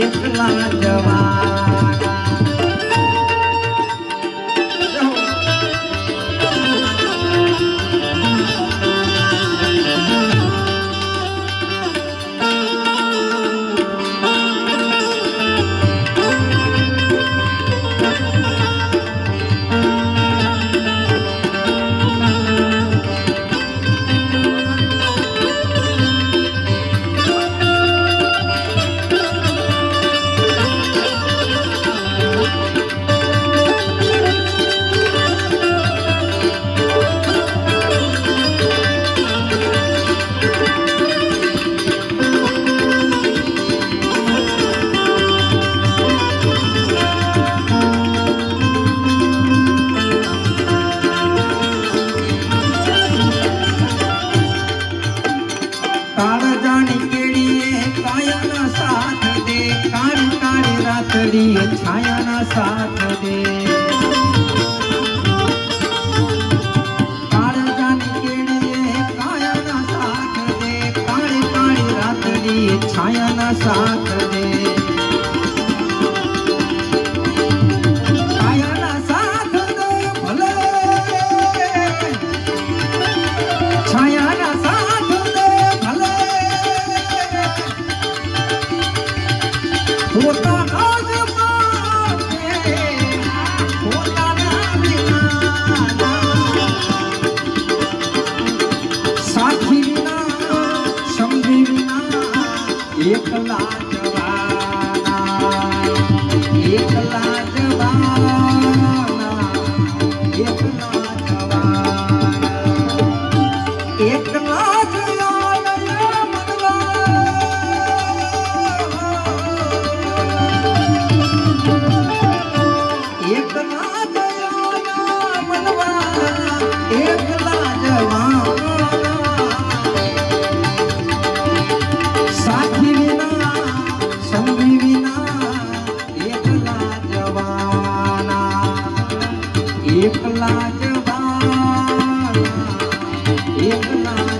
એકલા જવા. સાતડી છાયાના સાથ દે. છાયાના સાથ દે. What the hell? Thank.